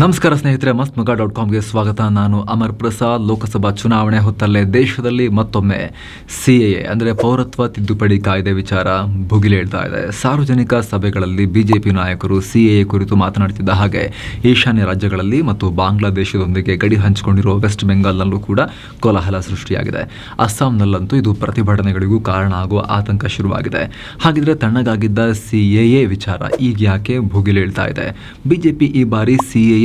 ನಮಸ್ಕಾರ ಸ್ನೇಹಿತರೆ ಮಸ್ತ್ ಮಗ ಡಾಟ್ ಕಾಮ್ಗೆ ಸ್ವಾಗತ. ನಾನು ಅಮರ್ ಪ್ರಸಾದ್. ಲೋಕಸಭಾ ಚುನಾವಣೆ ಹೊತ್ತಲ್ಲೇ ದೇಶದಲ್ಲಿ ಮತ್ತೊಮ್ಮೆ ಸಿ ಎ ಅಂದರೆ ಪೌರತ್ವ ತಿದ್ದುಪಡಿ ಕಾಯ್ದೆ ವಿಚಾರ ಭುಗಿಲೇಳ್ತಾ ಇದೆ. ಸಾರ್ವಜನಿಕ ಸಭೆಗಳಲ್ಲಿ ಬಿಜೆಪಿ ನಾಯಕರು ಸಿ ಎ ಕುರಿತು ಮಾತನಾಡುತ್ತಿದ್ದ ಹಾಗೆ, ಈಶಾನ್ಯ ರಾಜ್ಯಗಳಲ್ಲಿ ಮತ್ತು ಬಾಂಗ್ಲಾದೇಶದೊಂದಿಗೆ ಗಡಿ ಹಂಚಿಕೊಂಡಿರುವ ವೆಸ್ಟ್ ಬೆಂಗಾಲ್ನಲ್ಲೂ ಕೂಡ ಕೋಲಾಹಲ ಸೃಷ್ಟಿಯಾಗಿದೆ. ಅಸ್ಸಾಂನಲ್ಲಂತೂ ಇದು ಪ್ರತಿಭಟನೆಗಳಿಗೂ ಕಾರಣ ಆಗುವ ಆತಂಕ ಶುರುವಾಗಿದೆ. ಹಾಗಿದ್ರೆ ತಣ್ಣಗಾಗಿದ್ದ ಸಿ ಎ ವಿಚಾರ ಈಗ ಯಾಕೆ ಭುಗಿಲೇಳ್ತಾ ಇದೆ? ಬಿಜೆಪಿ ಈ ಬಾರಿ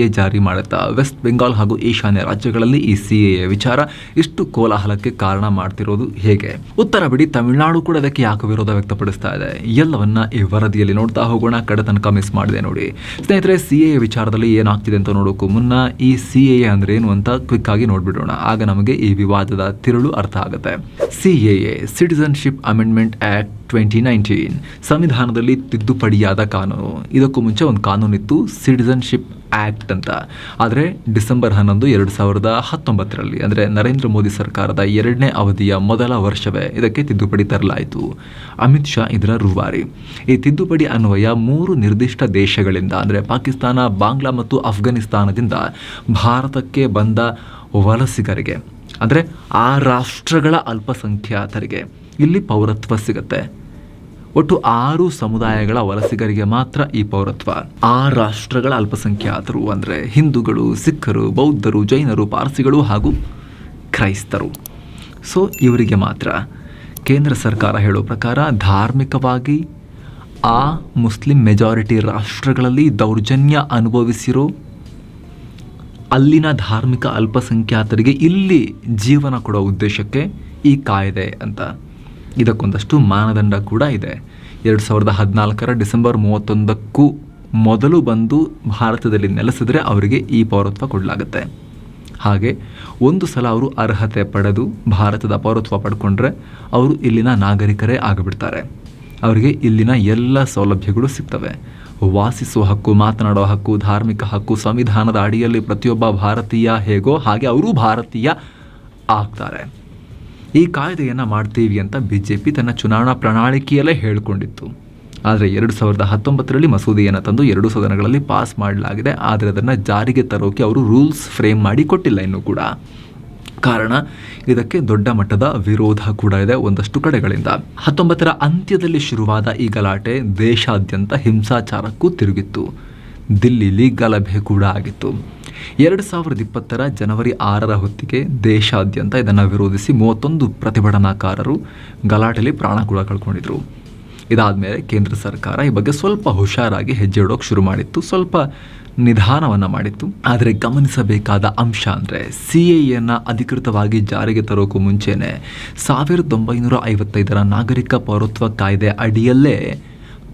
ಜಾರಿ ಮಾಡುತ್ತಾ ವೆಸ್ಟ್ ಬೆಂಗಾಲ್ ಹಾಗೂ ಈಶಾನ್ಯ ರಾಜ್ಯಗಳಲ್ಲಿ ಈ ಸಿಎ ವಿಚಾರ ಇಷ್ಟು ಕೋಲಾಹಲಕ್ಕೆ ಕಾರಣ ಮಾಡ್ತಿರೋದು ಹೇಗೆ? ಉತ್ತರ ಬಿಡಿ, ತಮಿಳುನಾಡು ಕೂಡ ಅದಕ್ಕೆ ಯಾಕೆ ವಿರೋಧ ವ್ಯಕ್ತಪಡಿಸ್ತಾ ಇದೆ? ಎಲ್ಲವನ್ನ ಈ ವರದಿಯಲ್ಲಿ ನೋಡ್ತಾ ಹೋಗೋಣ, ಕಡೆ ತನಕ ಮಿಸ್ ಮಾಡಿದೆ ನೋಡಿ. ಸ್ನೇಹಿತರೆ ಸಿಎಎ ವಿಚಾರದಲ್ಲಿ ಏನಾಗ್ತಿದೆ ಅಂತ ನೋಡೋಕ್ಕೂ ಮುನ್ನ ಈ ಸಿಎಎ ಅಂದ್ರೆ ಏನು ಅಂತ ಕ್ವಿಕ್ ಆಗಿ ನೋಡ್ಬಿಡೋಣ. ಆಗ ನಮಗೆ ಈ ವಿವಾದದ ತಿರುಳು ಅರ್ಥ ಆಗುತ್ತೆ. CAA citizenship amendment act twenty nineteen ಸಂವಿಧಾನದಲ್ಲಿ ತಿದ್ದುಪಡಿಯಾದ ಕಾನೂನು. ಇದಕ್ಕೂ ಮುಂಚೆ ಒಂದು ಕಾನೂನಿತ್ತು ಸಿಟಿಸನ್ಶಿಪ್ ಆ್ಯಕ್ಟ್ ಅಂತ. ಆದರೆ ಡಿಸೆಂಬರ್ ಹನ್ನೊಂದು ಎರಡು ಸಾವಿರದ ಹತ್ತೊಂಬತ್ತರಲ್ಲಿ, ಅಂದರೆ ನರೇಂದ್ರ ಮೋದಿ ಸರ್ಕಾರದ ಎರಡನೇ ಅವಧಿಯ ಮೊದಲ ವರ್ಷವೇ ಇದಕ್ಕೆ ತಿದ್ದುಪಡಿ ತರಲಾಯಿತು. ಅಮಿತ್ ಶಾ ಇದರ ರೂವಾರಿ. ಈ ತಿದ್ದುಪಡಿ ಅನ್ವಯ ಮೂರು ನಿರ್ದಿಷ್ಟ ದೇಶಗಳಿಂದ, ಅಂದರೆ ಪಾಕಿಸ್ತಾನ, ಬಾಂಗ್ಲಾ ಮತ್ತು ಅಫ್ಘಾನಿಸ್ತಾನದಿಂದ ಭಾರತಕ್ಕೆ ಬಂದ ವಲಸಿಗರಿಗೆ, ಅಂದರೆ ಆ ರಾಷ್ಟ್ರಗಳ ಅಲ್ಪಸಂಖ್ಯಾತರಿಗೆ. ಇಲ್ಲಿ ಪೌರತ್ವ ಸಿಗುತ್ತೆ. ಒಟ್ಟು ಆರು ಸಮುದಾಯಗಳ ವಲಸಿಗರಿಗೆ ಮಾತ್ರ ಈ ಪೌರತ್ವ. ಆ ರಾಷ್ಟ್ರಗಳ ಅಲ್ಪಸಂಖ್ಯಾತರು ಅಂದರೆ ಹಿಂದೂಗಳು, ಸಿಖ್ಖರು, ಬೌದ್ಧರು, ಜೈನರು, ಪಾರ್ಸಿಗಳು ಹಾಗೂ ಕ್ರೈಸ್ತರು. ಸೊ ಇವರಿಗೆ ಮಾತ್ರ ಕೇಂದ್ರ ಸರ್ಕಾರ ಹೇಳೋ ಪ್ರಕಾರ ಧಾರ್ಮಿಕವಾಗಿ ಆ ಮುಸ್ಲಿಂ ಮೆಜಾರಿಟಿ ರಾಷ್ಟ್ರಗಳಲ್ಲಿ ದೌರ್ಜನ್ಯ ಅನುಭವಿಸಿರೋ ಅಲ್ಲಿನ ಧಾರ್ಮಿಕ ಅಲ್ಪಸಂಖ್ಯಾತರಿಗೆ ಇಲ್ಲಿ ಜೀವನ ಕೊಡೋ ಉದ್ದೇಶಕ್ಕೆ ಈ ಕಾಯ್ದೆ ಅಂತ. ಇದಕ್ಕೊಂದಷ್ಟು ಮಾನದಂಡ ಕೂಡ ಇದೆ. ಎರಡು ಸಾವಿರದ ಹದಿನಾಲ್ಕರ ಡಿಸೆಂಬರ್ ಮೂವತ್ತೊಂದಕ್ಕೂ ಮೊದಲು ಬಂದು ಭಾರತದಲ್ಲಿ ನೆಲೆಸಿದ್ರೆ ಅವರಿಗೆ ಈ ಪೌರತ್ವ ಕೊಡಲಾಗುತ್ತೆ. ಹಾಗೆ ಒಂದು ಸಲ ಅವರು ಅರ್ಹತೆ ಪಡೆದು ಭಾರತದ ಪೌರತ್ವ ಪಡ್ಕೊಂಡ್ರೆ ಅವರು ಇಲ್ಲಿನ ನಾಗರಿಕರೇ ಆಗಿಬಿಡ್ತಾರೆ. ಅವರಿಗೆ ಇಲ್ಲಿನ ಎಲ್ಲ ಸೌಲಭ್ಯಗಳು ಸಿಗ್ತವೆ. ವಾಸಿಸುವ ಹಕ್ಕು ಮಾತನಾಡೋ ಹಕ್ಕು, ಧಾರ್ಮಿಕ ಹಕ್ಕು, ಸಂವಿಧಾನದ ಅಡಿಯಲ್ಲಿ ಪ್ರತಿಯೊಬ್ಬ ಭಾರತೀಯ ಹೇಗೋ ಹಾಗೆ ಅವರು ಭಾರತೀಯ ಆಗ್ತಾರೆ. ಈ ಕಾಯ್ದೆಯನ್ನು ಮಾಡ್ತೀವಿ ಅಂತ ಬಿ ಜೆ ಪಿ ತನ್ನ ಚುನಾವಣಾ ಪ್ರಣಾಳಿಕೆಯಲ್ಲೇ ಹೇಳಿಕೊಂಡಿತ್ತು. ಆದರೆ ಎರಡು ಸಾವಿರದ ಹತ್ತೊಂಬತ್ತರಲ್ಲಿ ಮಸೂದೆಯನ್ನು ತಂದು ಎರಡು ಸದನಗಳಲ್ಲಿ ಪಾಸ್ ಮಾಡಲಾಗಿದೆ. ಆದರೆ ಅದನ್ನು ಜಾರಿಗೆ ತರೋಕೆ ಅವರು ರೂಲ್ಸ್ ಫ್ರೇಮ್ ಮಾಡಿ ಕೊಟ್ಟಿಲ್ಲ ಇನ್ನೂ ಕೂಡ. ಕಾರಣ, ಇದಕ್ಕೆ ದೊಡ್ಡ ಮಟ್ಟದ ವಿರೋಧ ಕೂಡ ಇದೆ ಒಂದಷ್ಟು ಕಡೆಗಳಿಂದ. ಹತ್ತೊಂಬತ್ತರ ಅಂತ್ಯದಲ್ಲಿ ಶುರುವಾದ ಈ ಗಲಾಟೆ ದೇಶಾದ್ಯಂತ ಹಿಂಸಾಚಾರಕ್ಕೂ ತಿರುಗಿತ್ತು. ದಿಲ್ಲಿಲಿ ಗಲಭೆ ಕೂಡ ಆಗಿತ್ತು. ಎರಡು ಸಾವಿರದ ಇಪ್ಪತ್ತರ ಜನವರಿ ಆರರ ಹೊತ್ತಿಗೆ ದೇಶಾದ್ಯಂತ ಇದನ್ನು ವಿರೋಧಿಸಿ ಮೂವತ್ತೊಂದು ಪ್ರತಿಭಟನಾಕಾರರು ಗಲಾಟೆಯಲ್ಲಿ ಪ್ರಾಣ ಕೂಡ ಕಳ್ಕೊಂಡಿದ್ರು. ಇದಾದಮೇಲೆ ಕೇಂದ್ರ ಸರ್ಕಾರ ಈ ಬಗ್ಗೆ ಸ್ವಲ್ಪ ಹುಷಾರಾಗಿ ಹೆಜ್ಜೆ ಇಡೋಕೆ ಶುರು ಮಾಡಿತ್ತು. ಸ್ವಲ್ಪ ನಿಧಾನವನ್ನು ಮಾಡಿತ್ತು. ಆದರೆ ಗಮನಿಸಬೇಕಾದ ಅಂಶ ಅಂದರೆ ಸಿ ಎಯನ್ನು ಅಧಿಕೃತವಾಗಿ ಜಾರಿಗೆ ತರೋಕ್ಕೂ ಮುಂಚೆನೆ ಸಾವಿರದ ಒಂಬೈನೂರ ಐವತ್ತೈದರ ನಾಗರಿಕ ಪೌರತ್ವ ಕಾಯ್ದೆ ಅಡಿಯಲ್ಲೇ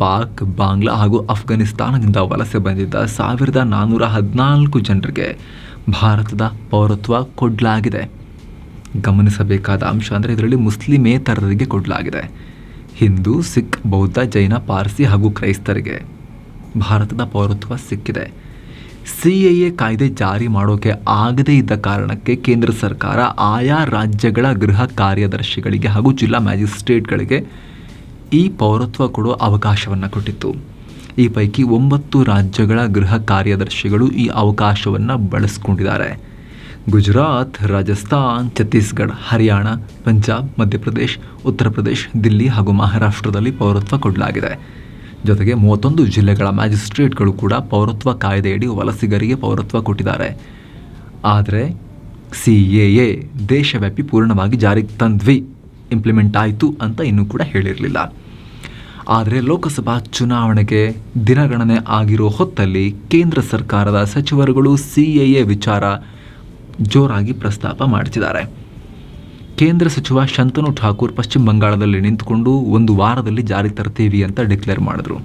ಪಾಕ್, ಬಾಂಗ್ಲಾ ಹಾಗೂ ಅಫ್ಘಾನಿಸ್ತಾನದಿಂದ ವಲಸೆ ಬಂದಿದ್ದ ಸಾವಿರದ ನಾನ್ನೂರ ಹದಿನಾಲ್ಕು ಜನರಿಗೆ ಭಾರತದ ಪೌರತ್ವ ಕೊಡಲಾಗಿದೆ. ಗಮನಿಸಬೇಕಾದ ಅಂಶ ಅಂದರೆ ಇದರಲ್ಲಿ ಮುಸ್ಲಿಮೇತರರಿಗೆ ಕೊಡಲಾಗಿದೆ. ಹಿಂದೂ, ಸಿಖ್, ಬೌದ್ಧ, ಜೈನ, ಪಾರ್ಸಿ ಹಾಗೂ ಕ್ರೈಸ್ತರಿಗೆ ಭಾರತದ ಪೌರತ್ವ ಸಿಕ್ಕಿದೆ. ಸಿ ಎ ಎ ಕಾಯ್ದೆ ಜಾರಿ ಮಾಡೋಕೆ ಆಗದೇ ಇದ್ದ ಕಾರಣಕ್ಕೆ ಕೇಂದ್ರ ಸರ್ಕಾರ ಆಯಾ ರಾಜ್ಯಗಳ ಗೃಹ ಕಾರ್ಯದರ್ಶಿಗಳಿಗೆ ಹಾಗೂ ಜಿಲ್ಲಾ ಮ್ಯಾಜಿಸ್ಟ್ರೇಟ್ಗಳಿಗೆ ಈ ಪೌರತ್ವ ಕೊಡುವ ಅವಕಾಶವನ್ನು ಕೊಟ್ಟಿತ್ತು. ಈ ಪೈಕಿ ಒಂಬತ್ತು ರಾಜ್ಯಗಳ ಗೃಹ ಕಾರ್ಯದರ್ಶಿಗಳು ಈ ಅವಕಾಶವನ್ನು ಬಳಸ್ಕೊಂಡಿದ್ದಾರೆ. ಗುಜರಾತ್, ರಾಜಸ್ಥಾನ್, ಛತ್ತೀಸ್ಗಢ, ಹರಿಯಾಣ, ಪಂಜಾಬ್, ಮಧ್ಯಪ್ರದೇಶ್, ಉತ್ತರ ಪ್ರದೇಶ್, ದಿಲ್ಲಿ ಹಾಗೂ ಮಹಾರಾಷ್ಟ್ರದಲ್ಲಿ ಪೌರತ್ವ ಕೊಡಲಾಗಿದೆ. ಜೊತೆಗೆ ಮೂವತ್ತೊಂದು ಜಿಲ್ಲೆಗಳ ಮ್ಯಾಜಿಸ್ಟ್ರೇಟ್ಗಳು ಕೂಡ ಪೌರತ್ವ ಕಾಯ್ದೆಯಡಿ ವಲಸಿಗರಿಗೆ ಪೌರತ್ವ ಕೊಟ್ಟಿದ್ದಾರೆ. ಆದರೆ ಸಿ ಎ ಎ ದೇಶವ್ಯಾಪಿ ಪೂರ್ಣವಾಗಿ ಜಾರಿಗೆ ತಂದ್ವಿ. ಇಂಪ್ಲಿಮೆಂಟ್ ಆಯಿತು ಅಂತ ಇನ್ನೂ ಕೂಡ ಹೇಳಿರಲಿಲ್ಲ. ಆದರೆ ಲೋಕಸಭಾ ಚುನಾವಣೆಗೆ ದಿನಗಣನೆ ಆಗಿರೋ ಹೊತ್ತಲ್ಲಿ ಕೇಂದ್ರ ಸರ್ಕಾರದ ಸಚಿವರುಗಳು ಸಿ ಎ ಎ ವಿಚಾರ ಜೋರಾಗಿ ಪ್ರಸ್ತಾಪ ಮಾಡಿಸಿದ್ದಾರೆ. ಕೇಂದ್ರ ಸಚಿವ ಶಂತನು ಠಾಕೂರ್ ಪಶ್ಚಿಮ ಬಂಗಾಳದಲ್ಲಿ ನಿಂತುಕೊಂಡು ಒಂದು ವಾರದಲ್ಲಿ ಜಾರಿ ತರ್ತೀವಿ ಅಂತ ಡಿಕ್ಲೇರ್ ಮಾಡಿದ್ರು.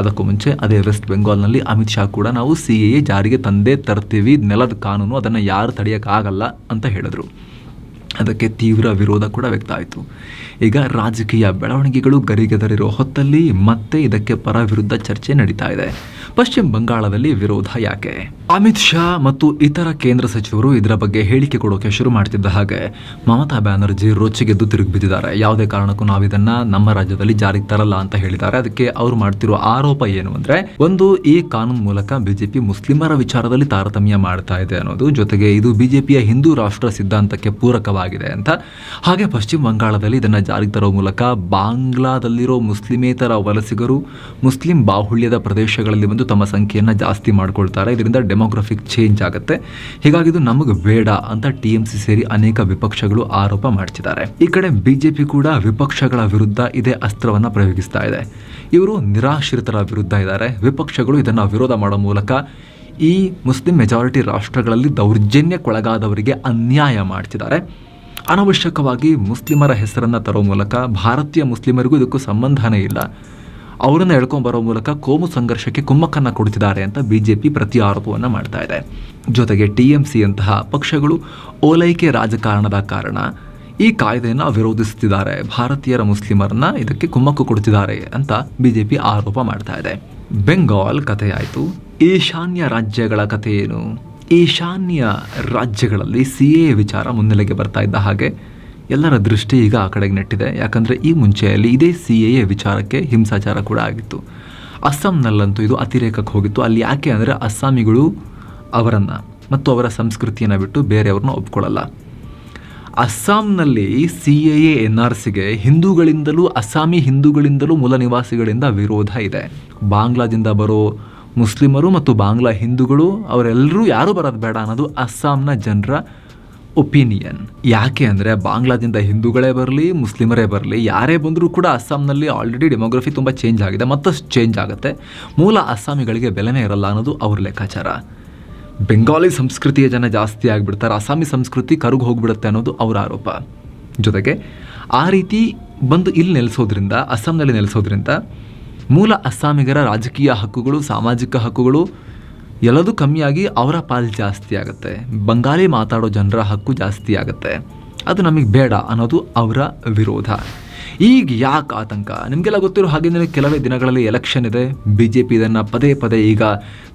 ಅದಕ್ಕೂ ಮುಂಚೆ ಅದೇ ವೆಸ್ಟ್ ಬೆಂಗಾಲ್ನಲ್ಲಿ ಅಮಿತ್ ಶಾ ಕೂಡ ನಾವು ಸಿ ಎ ಜಾರಿಗೆ ತಂದೇ ತರ್ತೀವಿ, ನೆಲದ ಕಾನೂನು ಅದನ್ನು ಯಾರು ತಡೆಯೋಕ್ಕಾಗಲ್ಲ ಅಂತ ಹೇಳಿದ್ರು. ಅದಕ್ಕೆ ತೀವ್ರ ವಿರೋಧ ಕೂಡ ವ್ಯಕ್ತ ಆಯಿತು. ಈಗ ರಾಜಕೀಯ ಬೆಳವಣಿಗೆಗಳು ಗರಿಗೆದರಿರೋ ಹೊತ್ತಲ್ಲಿ ಮತ್ತೆ ಇದಕ್ಕೆ ಪರ ವಿರುದ್ಧ ಚರ್ಚೆ ನಡೀತಾ ಇದೆ. ಪಶ್ಚಿಮ ಬಂಗಾಳದಲ್ಲಿ ವಿರೋಧ ಯಾಕೆ? ಅಮಿತ್ ಶಾ ಮತ್ತು ಇತರ ಕೇಂದ್ರ ಸಚಿವರು ಇದರ ಬಗ್ಗೆ ಹೇಳಿಕೆ ಕೊಡೋಕೆ ಶುರು ಮಾಡ್ತಿದ್ದ ಹಾಗೆ ಮಮತಾ ಬ್ಯಾನರ್ಜಿ ರೊಚ್ಚಿಗೆದ್ದು ತಿರುಗಿ ಬಿದ್ದಿದ್ದಾರೆ ಯಾವುದೇ ಕಾರಣಕ್ಕೂ ನಾವು ಇದನ್ನ ನಮ್ಮ ರಾಜ್ಯದಲ್ಲಿ ಜಾರಿಗೆ ತರಲ್ಲ ಅಂತ ಹೇಳಿದ್ದಾರೆ. ಅದಕ್ಕೆ ಅವರು ಮಾಡ್ತಿರೋ ಆರೋಪ ಏನು ಅಂದ್ರೆ, ಒಂದು ಈ ಕಾನೂನು ಮೂಲಕ ಬಿಜೆಪಿ ಮುಸ್ಲಿಮರ ವಿಚಾರದಲ್ಲಿ ತಾರತಮ್ಯ ಮಾಡ್ತಾ ಇದೆ ಅನ್ನೋದು, ಜೊತೆಗೆ ಇದು ಬಿಜೆಪಿಯ ಹಿಂದೂ ರಾಷ್ಟ್ರ ಸಿದ್ಧಾಂತಕ್ಕೆ ಪೂರಕವಾಗಿದೆ ಅಂತ. ಹಾಗೆ ಪಶ್ಚಿಮ ಬಂಗಾಳದಲ್ಲಿ ಇದನ್ನ ಜಾರಿಗೆ ತರೋ ಮೂಲಕ ಬಾಂಗ್ಲಾದಲ್ಲಿರೋ ಮುಸ್ಲಿಮೇತರ ವಲಸಿಗರು ಮುಸ್ಲಿಂ ಬಾಹುಳ್ಯದ ಪ್ರದೇಶಗಳಲ್ಲಿ ಬಂದು ತಮ್ಮ ಸಂಖ್ಯೆಯನ್ನು ಜಾಸ್ತಿ ಮಾಡ್ಕೊಳ್ತಾರೆ. ಇದರಿಂದ ಡೆಮೋಗ್ರಫಿಕ್ ಚೇಂಜ್ ಆಗುತ್ತೆ. ಹೀಗಾಗಿ ಇದು ನಮಗೆ ಬೇಡ ಅಂತ ಟಿ ಎಂ ಸಿ ಸೇರಿ ಅನೇಕ ವಿಪಕ್ಷಗಳು ಆರೋಪ ಮಾಡ್ತಿದ್ದಾರೆ. ಈ ಕಡೆ ಬಿಜೆಪಿ ಕೂಡ ವಿಪಕ್ಷಗಳ ವಿರುದ್ಧ ಇದೇ ಅಸ್ತ್ರವನ್ನು ಪ್ರಯೋಗಿಸ್ತಾ ಇದೆ. ಇವರು ನಿರಾಶ್ರಿತರ ವಿರುದ್ಧ ಇದ್ದಾರೆ. ವಿಪಕ್ಷಗಳು ಇದನ್ನು ವಿರೋಧ ಮಾಡೋ ಮೂಲಕ ಈ ಮುಸ್ಲಿಂ ಮೆಜಾರಿಟಿ ರಾಷ್ಟ್ರಗಳಲ್ಲಿ ದೌರ್ಜನ್ಯಕ್ಕೊಳಗಾದವರಿಗೆ ಅನ್ಯಾಯ ಮಾಡ್ತಿದ್ದಾರೆ. ಅನವಶ್ಯಕವಾಗಿ ಮುಸ್ಲಿಮರ ಹೆಸರನ್ನು ತರೋ ಮೂಲಕ ಭಾರತೀಯ ಮುಸ್ಲಿಮರಿಗೂ ಇದಕ್ಕೂ ಸಂಬಂಧನೇ ಇಲ್ಲ. ಅವರನ್ನು ಎಳ್ಕೊಂಡು ಬರೋ ಮೂಲಕ ಕೋಮು ಸಂಘರ್ಷಕ್ಕೆ ಕುಮ್ಮಕ್ಕನ್ನು ಕೊಡ್ತಿದ್ದಾರೆ ಅಂತ ಬಿ ಜೆ ಪಿ ಪ್ರತಿ ಆರೋಪವನ್ನು ಮಾಡ್ತಾ ಇದೆ. ಜೊತೆಗೆ ಟಿ ಎಂ ಸಿ ಅಂತಹ ಪಕ್ಷಗಳು ಓಲೈಕೆ ರಾಜಕಾರಣದ ಕಾರಣ ಈ ಕಾಯ್ದೆಯನ್ನು ವಿರೋಧಿಸುತ್ತಿದ್ದಾರೆ. ಭಾರತೀಯರ ಮುಸ್ಲಿಮರನ್ನ ಇದಕ್ಕೆ ಕುಮ್ಮಕ್ಕು ಕೊಡ್ತಿದ್ದಾರೆ ಅಂತ ಬಿ ಜೆ ಪಿ ಆರೋಪ ಮಾಡ್ತಾ ಇದೆ. ಬೆಂಗಾಲ್ ಕಥೆಯಾಯಿತು. ಈಶಾನ್ಯ ರಾಜ್ಯಗಳ ಕಥೆ ಏನು? ಈಶಾನ್ಯ ರಾಜ್ಯಗಳಲ್ಲಿ ಸಿ ಎ ವಿಚಾರ ಮುನ್ನೆಲೆಗೆ ಬರ್ತಾ ಇದ್ದ ಹಾಗೆ ಎಲ್ಲರ ದೃಷ್ಟಿ ಈಗ ಆ ಕಡೆಗೆ ನೆಟ್ಟಿದೆ. ಯಾಕಂದರೆ ಈ ಮುಂಚೆಯಲ್ಲಿ ಇದೇ ಸಿ ಎ ವಿಚಾರಕ್ಕೆ ಹಿಂಸಾಚಾರ ಕೂಡ ಆಗಿತ್ತು. ಅಸ್ಸಾಂನಲ್ಲಂತೂ ಇದು ಅತಿರೇಕಕ್ಕೆ ಹೋಗಿತ್ತು. ಅಲ್ಲಿ ಯಾಕೆ ಅಂದರೆ ಅಸ್ಸಾಮಿಗಳು ಅವರನ್ನು ಮತ್ತು ಅವರ ಸಂಸ್ಕೃತಿಯನ್ನು ಬಿಟ್ಟು ಬೇರೆಯವ್ರನ್ನ ಒಪ್ಕೊಳ್ಳಲ್ಲ. ಅಸ್ಸಾಂನಲ್ಲಿ ಸಿ ಎ ಎನ್ ಆರ್ ಸಿಗೆ ಹಿಂದೂಗಳಿಂದಲೂ ಅಸ್ಸಾಮಿ ಹಿಂದೂಗಳಿಂದಲೂ ಮೂಲ ನಿವಾಸಿಗಳಿಂದ ವಿರೋಧ ಇದೆ. ಬಾಂಗ್ಲಾದಿಂದ ಬರೋ ಮುಸ್ಲಿಮರು ಮತ್ತು ಬಾಂಗ್ಲಾ ಹಿಂದೂಗಳು, ಅವರೆಲ್ಲರೂ ಯಾರು ಬರೋದು ಬೇಡ ಅನ್ನೋದು ಅಸ್ಸಾಂನ ಜನರ ಒಪಿನಿಯನ್. ಯಾಕೆ ಅಂದರೆ ಬಾಂಗ್ಲಾದಿಂದ ಹಿಂದೂಗಳೇ ಬರಲಿ, ಮುಸ್ಲಿಮರೇ ಬರಲಿ, ಯಾರೇ ಬಂದರೂ ಕೂಡ ಅಸ್ಸಾಂನಲ್ಲಿ ಆಲ್ರೆಡಿ ಡೆಮೋಗ್ರಫಿ ತುಂಬ ಚೇಂಜ್ ಆಗಿದೆ, ಮತ್ತಷ್ಟು ಚೇಂಜ್ ಆಗುತ್ತೆ. ಮೂಲ ಅಸ್ಸಾಮಿಗಳಿಗೆ ಬೆಲೆನೇ ಇರಲ್ಲ ಅನ್ನೋದು ಅವ್ರ ಲೆಕ್ಕಾಚಾರ. ಬೆಂಗಾಲಿ ಸಂಸ್ಕೃತಿಯ ಜನ ಜಾಸ್ತಿ ಆಗಿಬಿಡ್ತಾರೆ, ಅಸ್ಸಾಮಿ ಸಂಸ್ಕೃತಿ ಕರುಗು ಹೋಗಿಬಿಡುತ್ತೆ ಅನ್ನೋದು ಅವರ ಆರೋಪ. ಜೊತೆಗೆ ಆ ರೀತಿ ಬಂದು ಇಲ್ಲಿ ನೆಲೆಸೋದ್ರಿಂದ, ಅಸ್ಸಾಂನಲ್ಲಿ ನೆಲೆಸೋದ್ರಿಂದ ಮೂಲ ಅಸ್ಸಾಮಿಗರ ರಾಜಕೀಯ ಹಕ್ಕುಗಳು, ಸಾಮಾಜಿಕ ಹಕ್ಕುಗಳು ಎಲ್ಲದೂ ಕಮ್ಮಿಯಾಗಿ ಅವರ ಪಾಲು ಜಾಸ್ತಿ ಆಗುತ್ತೆ. ಬಂಗಾಲಿ ಮಾತಾಡೋ ಜನರ ಹಕ್ಕು ಜಾಸ್ತಿ ಆಗುತ್ತೆ. ಅದು ನಮಗೆ ಬೇಡ ಅನ್ನೋದು ಅವರ ವಿರೋಧ. ಈಗ ಯಾಕೆ ಆತಂಕ? ನಿಮಗೆಲ್ಲ ಗೊತ್ತಿರೋ ಹಾಗೆ ಕೆಲವೇ ದಿನಗಳಲ್ಲಿ ಎಲೆಕ್ಷನ್ ಇದೆ. ಬಿ ಜೆ ಪಿ ಇದನ್ನು ಪದೇ ಪದೇ ಈಗ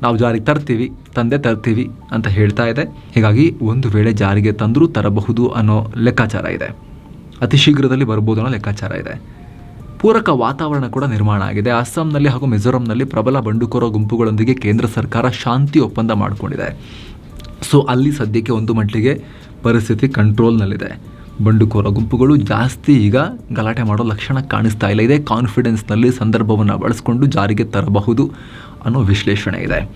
ನಾವು ಜಾರಿಗೆ ತರ್ತೀವಿ, ತಂದೆ ತರ್ತೀವಿ ಅಂತ ಹೇಳ್ತಾ ಇದೆ. ಹೀಗಾಗಿ ಒಂದು ವೇಳೆ ಜಾರಿಗೆ ತಂದರೂ ತರಬಹುದು ಅನ್ನೋ ಲೆಕ್ಕಾಚಾರ ಇದೆ. ಅತಿ ಶೀಘ್ರದಲ್ಲಿ ಬರ್ಬೋದು ಅನ್ನೋ ಲೆಕ್ಕಾಚಾರ ಇದೆ. ಪೂರಕ ವಾತಾವರಣ ಕೂಡ ನಿರ್ಮಾಣ ಆಗಿದೆ. ಅಸ್ಸಾಂನಲ್ಲಿ ಹಾಗೂ ಮಿಜೋರಂನಲ್ಲಿ ಪ್ರಬಲ ಬಂಡುಕೋರ ಗುಂಪುಗಳೊಂದಿಗೆ ಕೇಂದ್ರ ಸರ್ಕಾರ ಶಾಂತಿ ಒಪ್ಪಂದ ಮಾಡಿಕೊಂಡಿದೆ. ಸೊ, ಅಲ್ಲಿ ಸದ್ಯಕ್ಕೆ ಒಂದು ಮಟ್ಟಿಗೆ ಪರಿಸ್ಥಿತಿ ಕಂಟ್ರೋಲ್ನಲ್ಲಿದೆ ಬಂಡುಕೋರ ಗುಂಪುಗಳು ಜಾಸ್ತಿ ಈಗ ಗಲಾಟೆ ಮಾಡೋ ಲಕ್ಷಣ ಕಾಣಿಸ್ತಾ ಇಲ್ಲ. ಇದೆ ಕಾನ್ಫಿಡೆನ್ಸ್ನಲ್ಲಿ ಸಂದರ್ಭವನ್ನು ಬಳಸ್ಕೊಂಡು ಜಾರಿಗೆ ತರಬಹುದು ಅನ್ನೋ ವಿಶ್ಲೇಷಣೆ ಇದೆ.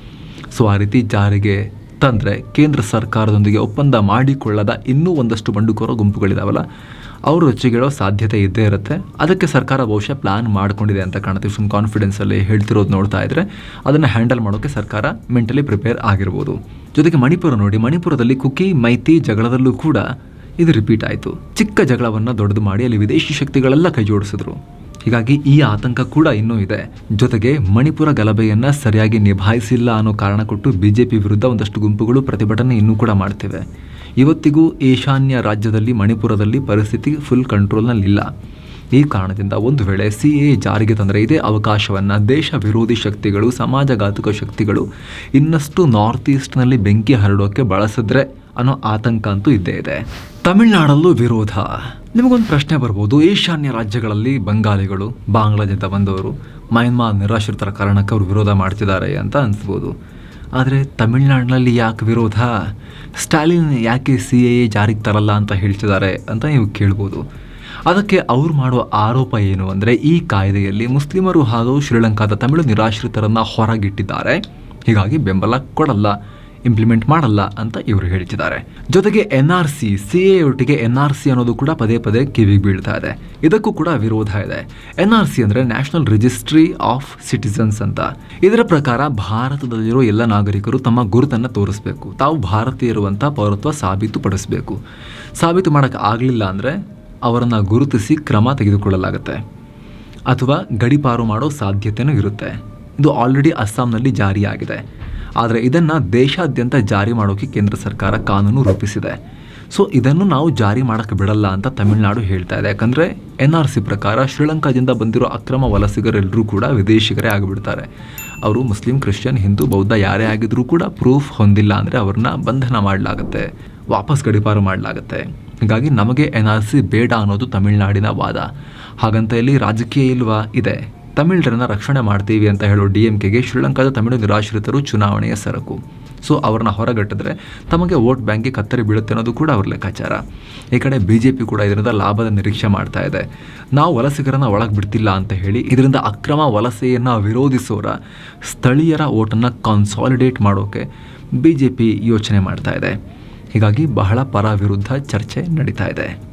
ಸೊ, ಆ ರೀತಿ ಜಾರಿಗೆ ತಂದರೆ ಕೇಂದ್ರ ಸರ್ಕಾರದೊಂದಿಗೆ ಒಪ್ಪಂದ ಮಾಡಿಕೊಳ್ಳದ ಇನ್ನೂ ಒಂದಷ್ಟು ಬಂಡುಕೋರ ಗುಂಪುಗಳಿದಾವಲ್ಲ ಅವರು ರುಚಿಗೇಳೋ ಸಾಧ್ಯತೆ ಇದ್ದೇ ಇರುತ್ತೆ. ಅದಕ್ಕೆ ಸರ್ಕಾರ ಬಹುಶಃ ಪ್ಲಾನ್ ಮಾಡ್ಕೊಂಡಿದೆ ಅಂತ ಕಾಣುತ್ತೆ. ಸುಮ್ ಕಾನ್ಫಿಡೆನ್ಸಲ್ಲಿ ಹೇಳ್ತಿರೋದು ನೋಡ್ತಾ ಇದ್ರೆ ಅದನ್ನು ಹ್ಯಾಂಡಲ್ ಮಾಡೋಕ್ಕೆ ಸರ್ಕಾರ ಮೆಂಟಲಿ ಪ್ರಿಪೇರ್ ಆಗಿರ್ಬೋದು. ಜೊತೆಗೆ ಮಣಿಪುರ ನೋಡಿ, ಮಣಿಪುರದಲ್ಲಿ ಕುಕಿ, ಮೈತಿ ಜಗಳದಲ್ಲೂ ಕೂಡ ಇದು ರಿಪೀಟ್ ಆಯಿತು. ಚಿಕ್ಕ ಜಗಳವನ್ನು ದೊಡ್ಡದು ಮಾಡಿ ಅಲ್ಲಿ ವಿದೇಶಿ ಶಕ್ತಿಗಳೆಲ್ಲ ಕೈ ಜೋಡಿಸಿದ್ರು. ಹೀಗಾಗಿ ಈ ಆತಂಕ ಕೂಡ ಇನ್ನೂ ಇದೆ. ಜೊತೆಗೆ ಮಣಿಪುರ ಗಲಭೆಯನ್ನು ಸರಿಯಾಗಿ ನಿಭಾಯಿಸಿಲ್ಲ ಅನ್ನೋ ಕಾರಣ ಕೊಟ್ಟು ಬಿಜೆಪಿ ವಿರುದ್ಧ ಒಂದಷ್ಟು ಗುಂಪುಗಳು ಪ್ರತಿಭಟನೆ ಇನ್ನೂ ಕೂಡ ಮಾಡ್ತಿವೆ. ಇವತ್ತಿಗೂ ಈಶಾನ್ಯ ರಾಜ್ಯದಲ್ಲಿ, ಮಣಿಪುರದಲ್ಲಿ ಪರಿಸ್ಥಿತಿ ಫುಲ್ ಕಂಟ್ರೋಲ್ನಲ್ಲಿಲ್ಲ ಈ ಕಾರಣದಿಂದ ಒಂದು ವೇಳೆ ಸಿ ಎ ಜಾರಿಗೆ ತಂದರೆ ಇದೇ ಅವಕಾಶವನ್ನು ದೇಶ ವಿರೋಧಿ ಶಕ್ತಿಗಳು, ಸಮಾಜಘಾತುಕ ಶಕ್ತಿಗಳು ಇನ್ನಷ್ಟು ನಾರ್ತ್ ಈಸ್ಟ್ನಲ್ಲಿ ಬೆಂಕಿ ಹರಡೋಕೆ ಬಳಸಿದ್ರೆ ಅನ್ನೋ ಆತಂಕ ಅಂತೂ ಇದ್ದೇ ಇದೆ. ತಮಿಳುನಾಡಲ್ಲೂ ವಿರೋಧ. ನಿಮಗೊಂದು ಪ್ರಶ್ನೆ ಬರ್ಬೋದು. ಈಶಾನ್ಯ ರಾಜ್ಯಗಳಲ್ಲಿ ಬಂಗಾಲಿಗಳು ಬಾಂಗ್ಲಾದಿಂದ ಬಂದವರು, ಮಯನ್ಮಾರ್ ನಿರಾಶ್ರಿತರ ಕಾರಣಕ್ಕೆ ಅವರು ವಿರೋಧ ಮಾಡ್ತಿದ್ದಾರೆ ಅಂತ ಅನಿಸ್ಬೋದು. ಆದರೆ ತಮಿಳುನಾಡಿನಲ್ಲಿ ಯಾಕೆ ವಿರೋಧ? ಸ್ಟಾಲಿನ್ ಯಾಕೆ ಸಿ ಎ ಜಾರಿಗೆ ತರಲ್ಲ ಅಂತ ಹೇಳ್ತಿದ್ದಾರೆ ಅಂತ ನೀವು ಕೇಳ್ಬೋದು. ಅದಕ್ಕೆ ಅವ್ರು ಮಾಡುವ ಆರೋಪ ಏನು ಅಂದರೆ ಈ ಕಾಯ್ದೆಯಲ್ಲಿ ಮುಸ್ಲಿಮರು ಹಾಗೂ ಶ್ರೀಲಂಕಾದ ತಮಿಳು ನಿರಾಶ್ರಿತರನ್ನು ಹೊರಗಿಟ್ಟಿದ್ದಾರೆ. ಹೀಗಾಗಿ ಬೆಂಬಲ ಕೊಡಲ್ಲ. ಇಂಪ್ಲಿಮೆಂಟ್ ಮಾಡಲ್ಲ ಅಂತ ಇವರು ಹೇಳ್ತಿದ್ದಾರೆ. ಜೊತೆಗೆ N R C C A ಒಟ್ಟಿಗೆ ಎನ್ ಆರ್ ಸಿ ಅನ್ನೋದು ಕೂಡ ಪದೇ ಪದೇ ಕಿವಿಗೆ ಬೀಳ್ತಾ ಇದೆ. ಇದಕ್ಕೂ ಕೂಡ ವಿರೋಧ ಇದೆ. ಎನ್ ಆರ್ ಸಿ ಅಂದರೆ ನ್ಯಾಷನಲ್ ರಿಜಿಸ್ಟ್ರಿ ಆಫ್ ಸಿಟಿಸನ್ಸ್ ಅಂತ. ಇದರ ಪ್ರಕಾರ ಭಾರತದಲ್ಲಿರೋ ಎಲ್ಲ ನಾಗರಿಕರು ತಮ್ಮ ಗುರುತನ್ನು ತೋರಿಸಬೇಕು. ತಾವು ಭಾರತೀಯರು ಅಂತ ಪೌರತ್ವ ಸಾಬೀತುಪಡಿಸಬೇಕು ಸಾಬೀತು ಮಾಡೋಕ್ಕೆ ಆಗಲಿಲ್ಲ ಅಂದರೆ ಅವರನ್ನು ಗುರುತಿಸಿ ಕ್ರಮ ತೆಗೆದುಕೊಳ್ಳಲಾಗುತ್ತೆ. ಅಥವಾ ಗಡಿಪಾರು ಮಾಡೋ ಸಾಧ್ಯತೆಯೂ ಇರುತ್ತೆ. ಇದು ಆಲ್ರೆಡಿ ಅಸ್ಸಾಂನಲ್ಲಿ ಜಾರಿಯಾಗಿದೆ. ಆದರೆ ಇದನ್ನು ದೇಶಾದ್ಯಂತ ಜಾರಿ ಮಾಡೋಕ್ಕೆ ಕೇಂದ್ರ ಸರ್ಕಾರ ಕಾನೂನು ರೂಪಿಸಿದೆ. ಸೊ ಇದನ್ನು ನಾವು ಜಾರಿ ಮಾಡೋಕ್ಕೆ ಬಿಡಲ್ಲ ಅಂತ ತಮಿಳುನಾಡು ಹೇಳ್ತಾ ಇದೆ. ಯಾಕಂದರೆ ಎನ್ ಆರ್ ಸಿ ಪ್ರಕಾರ ಶ್ರೀಲಂಕಾದಿಂದ ಬಂದಿರೋ ಅಕ್ರಮ ವಲಸಿಗರೆಲ್ಲರೂ ಕೂಡ ವಿದೇಶಿಗರೇ ಆಗಿಬಿಡ್ತಾರೆ. ಅವರು ಮುಸ್ಲಿಂ, ಕ್ರಿಶ್ಚಿಯನ್, ಹಿಂದೂ, ಬೌದ್ಧ ಯಾರೇ ಆಗಿದ್ರೂ ಕೂಡ ಪ್ರೂಫ್ ಹೊಂದಿಲ್ಲ ಅಂದರೆ ಅವ್ರನ್ನ ಬಂಧನ ಮಾಡಲಾಗುತ್ತೆ. ವಾಪಸ್ ಗಡಿಪಾರು ಮಾಡಲಾಗುತ್ತೆ. ಹೀಗಾಗಿ ನಮಗೆ ಎನ್ ಆರ್ ಸಿ ಬೇಡ ಅನ್ನೋದು ತಮಿಳುನಾಡಿನ ವಾದ. ಹಾಗಂತ ಇಲ್ಲಿ ರಾಜಕೀಯ ಇಲ್ವಾ? ಇದೆ. ತಮಿಳರನ್ನ ರಕ್ಷಣೆ ಮಾಡ್ತೀವಿ ಅಂತ ಹೇಳೋ ಡಿ ಎಂ ಕೆಗೆ ಶ್ರೀಲಂಕಾದ ತಮಿಳು ನಿರಾಶ್ರಿತರು ಚುನಾವಣೆಯ ಸರಕು. ಸೊ, ಅವ್ರನ್ನ ಹೊರಗಟ್ಟಿದ್ರೆ ತಮಗೆ ವೋಟ್ ಬ್ಯಾಂಕ್ಗೆ ಕತ್ತರಿ ಬೀಳುತ್ತೆ ಅನ್ನೋದು ಕೂಡ ಅವ್ರ ಲೆಕ್ಕಾಚಾರ. ಈ ಕಡೆ ಬಿ ಜೆ ಪಿ ಕೂಡ ಇದರಿಂದ ಲಾಭದ ನಿರೀಕ್ಷೆ ಮಾಡ್ತಾ ಇದೆ. ನಾವು ವಲಸಿಗರನ್ನು ಒಳಗೆ ಬಿಡ್ತಿಲ್ಲ ಅಂತ ಹೇಳಿ ಇದರಿಂದ ಅಕ್ರಮ ವಲಸೆಯನ್ನು ವಿರೋಧಿಸೋರ ಸ್ಥಳೀಯರ ಓಟನ್ನು ಕಾನ್ಸಾಲಿಡೇಟ್ ಮಾಡೋಕೆ ಬಿ ಜೆ ಪಿ ಯೋಚನೆ ಮಾಡ್ತಾ ಇದೆ. ಹೀಗಾಗಿ ಬಹಳ ಪರ ವಿರುದ್ಧ ಚರ್ಚೆ ನಡೀತಾ ಇದೆ.